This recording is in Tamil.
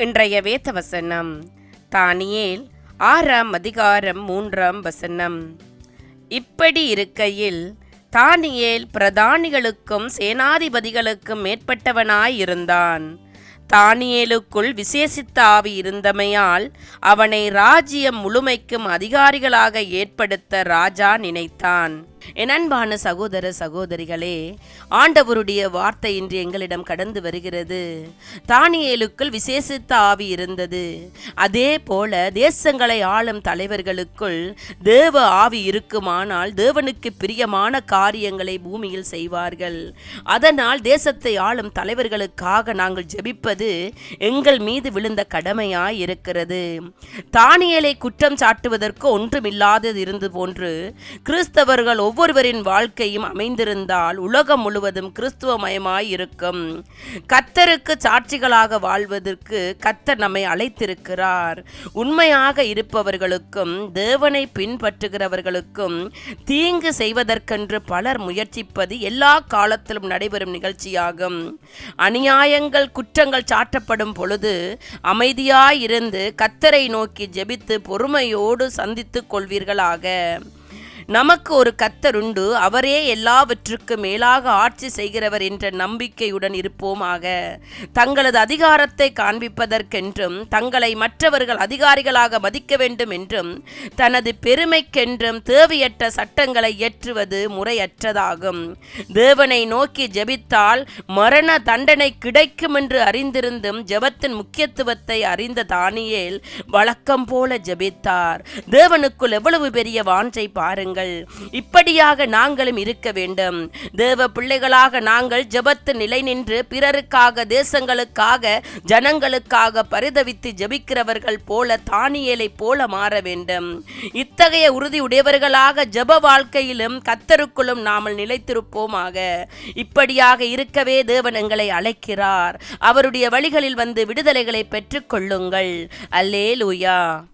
இன்றைய வேத வசனம் தானியேல் ஆறாம் அதிகாரம் மூன்றாம் வசனம். இப்படி இருக்கையில் தானியேல் பிரதானிகளுக்கும் சேனாதிபதிகளுக்கும் மேற்பட்டவனாயிருந்தான் தானியேலுக்குள் விசேஷித்த ஆவி இருந்தமையால் அவனை ராஜ்யம் முழுமைக்கும் அதிகாரிகளாக ஏற்படுத்த ராஜா நினைத்தான். என் அன்பான சகோதர சகோதரிகளே ஆண்டவருடைய வார்த்தை இன்று எங்களிடம் கடந்து வருகிறது. தானியேலுக்குள் விசேஷித்த ஆவி இருந்தது. அதே போல தேசங்களை ஆளும் தலைவர்களுக்குள் தேவ ஆவி இருக்குமானால் தேவனுக்கு பிரியமான காரியங்களை பூமியில் செய்வார்கள். அதனால் தேசத்தை ஆளும் தலைவர்களுக்காக நாங்கள் ஜெபிப்பது எங்கள் மீது விழுந்த கடமையாய் இருக்கிறது தானியலை குற்றம் சாட்டுவதற்கு ஒன்றுமில்லாதது இருந்து போன்று கிறிஸ்தவர்கள் ஒவ்வொருவரின் வாழ்க்கையும் அமைந்திருந்தால் உலகம் முழுவதும் கிறிஸ்துவமயமாய் இருக்கும் கத்தருக்கு சாட்சிகளாக வாழ்வதற்கு கத்தர் நம்மை அழைத்திருக்கிறார். உண்மையாக இருப்பவர்களுக்கும் தேவனை பின்பற்றுகிறவர்களுக்கும் தீங்கு செய்வதற்கென்று பலர் முயற்சிப்பது எல்லா காலத்திலும் நடைபெறும் நிகழ்ச்சியாகும். அநியாயங்கள் குற்றங்கள் சாட்டப்படும் பொழுது அமைதியாயிருந்து கத்தரை நோக்கி ஜெபித்து பொறுமையோடு சந்தித்துக் கொள்வீர்களாக. நமக்கு ஒரு கத்தர் உண்டு. அவரே எல்லாவற்றுக்கும் மேலாக ஆட்சி செய்கிறவர் என்ற நம்பிக்கையுடன் இருப்போமாக. தங்களது அதிகாரத்தை காண்பிப்பதற்கென்றும் தங்களை மற்றவர்கள் அதிகாரிகளாக மதிக்க வேண்டும் என்றும் தனது பெருமைக்கென்றும் தேவையற்ற சட்டங்களை இயற்றுவது முறையற்றதாகும். தேவனை நோக்கி ஜெபித்தால் மரண தண்டனை கிடைக்கும் என்று அறிந்திருந்தும் ஜெபத்தின் முக்கியத்துவத்தை அறிந்த தானியேல் வழக்கம் போல ஜெபித்தார். தேவனுக்குள் எவ்வளவு பெரிய வாஞ்சை பாருங்கள். இப்படியாக நாங்களும் இருக்க வேண்டும். தேவ பிள்ளைகளாக நாங்கள் ஜெபத்து நிலை நின்று பிறருக்காக தேசங்களுக்காக ஜனங்களுக்காக பரிதவித்து ஜெபிக்கிறவர்கள் போல தானியலை போல மாற வேண்டும். இத்தகைய உறுதியுடையவர்களாக ஜப ஜெப வாழ்க்கையிலும் கத்தருக்குள்ளும் நாமல் நிலைத்திருப்போமாக. இப்படியாக இருக்கவே தேவன் எங்களை அழைக்கிறார். அவருடைய வழிகளில் வந்து விடுதலைகளை பெற்றுக்கொள்ளுங்கள். அல்லே லூயா